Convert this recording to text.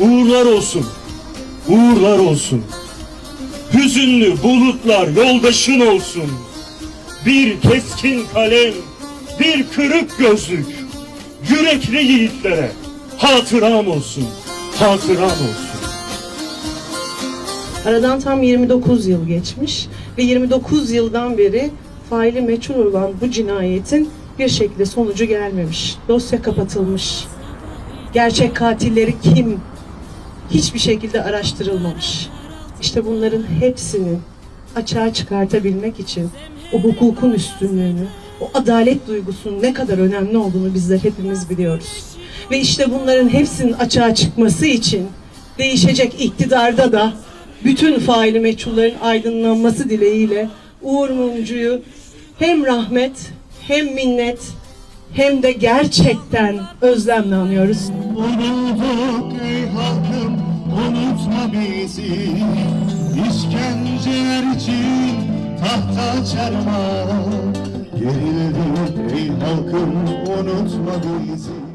Uğurlar olsun, uğurlar olsun. Hüzünlü bulutlar yoldaşın olsun. Bir keskin kalem, bir kırık gözlük. Yürekli yiğitlere hatıram olsun, hatıram olsun. Aradan tam 29 yıl geçmiş ve 29 yıldan beri faili meçhul olan bu cinayetin bir şekilde sonucu gelmemiş. Dosya kapatılmış. Gerçek katilleri kim? Hiçbir şekilde araştırılmamış. İşte bunların hepsini açığa çıkartabilmek için o hukukun üstünlüğünü, o adalet duygusunun ne kadar önemli olduğunu bizler hepimiz biliyoruz. Ve işte bunların hepsinin açığa çıkması için değişecek iktidarda da bütün faili meçhullerin aydınlanması dileğiyle Uğur Mumcu'yu hem rahmet hem minnet hem de gerçekten özlemle anıyoruz. Unulduk ey halkım unutma bizi. İşkenceler için tahta çarmıha Gerildik ey halkım unutma bizi